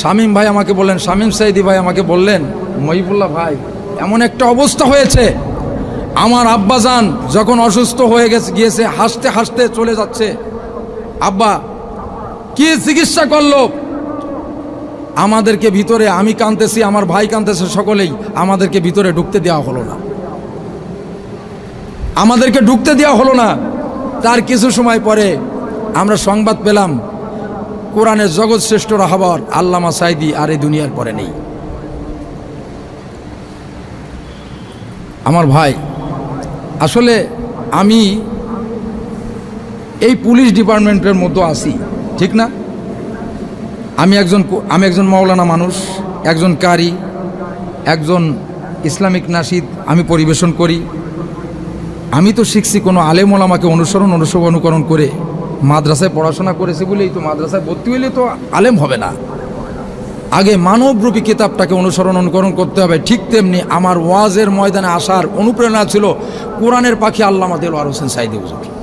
শামীম ভাই আমাকে বললেন, শামীম সাইদি ভাই আমাকে বললেন, মহিবুল্লাহ ভাই, এমন একটা অবস্থা হয়েছে। আমার আব্বাজান যখন অসুস্থ হয়ে গেছে, গিয়েছে, হাসতে হাসতে চলে যাচ্ছে। আব্বা, কি চিকিৎসা করল? আমাদেরকে ভিতরে, আমি কানতেছি আমার ভাই কানতেছে সকলেই, আমাদেরকে ভিতরে ঢুকতে দেওয়া হলো না। আমাদেরকে ঢুকতে দেওয়া হলো না। তার কিছু সময় পরে আমরা সংবাদ পেলাম কোরআনের জগৎ শ্রেষ্ঠ রাহাবার আল্লামা সাইদি আর এই দুনিয়ার পরে নেই। আমার ভাই, আসলে আমি এই পুলিশ ডিপার্টমেন্টের মতো আছি, ঠিক না? আমি একজন আমি একজন মৌলানা মানুষ, একজন কারি, একজন ইসলামিক নাসিদ, আমি পরিবেশন করি। আমি তো শিখছি কোনো আলেম ওলামাকে অনুসরণ অনুসরণ, অনুকরণ করে মাদ্রাসায় পড়াশোনা করেছে বলেই তো মাদ্রাসায় ভর্তি হইলে তো আলেম হবে না। আগে মানবরূপী কিতাবটাকে অনুসরণ অনুকরণ করতে হবে। ঠিক তেমনি আমার ওয়াজের ময়দানে আসার অনুপ্রেরণা ছিল কোরআনের পাখি আল্লামা দেলোয়ার হোসেন সাইদি হুজুর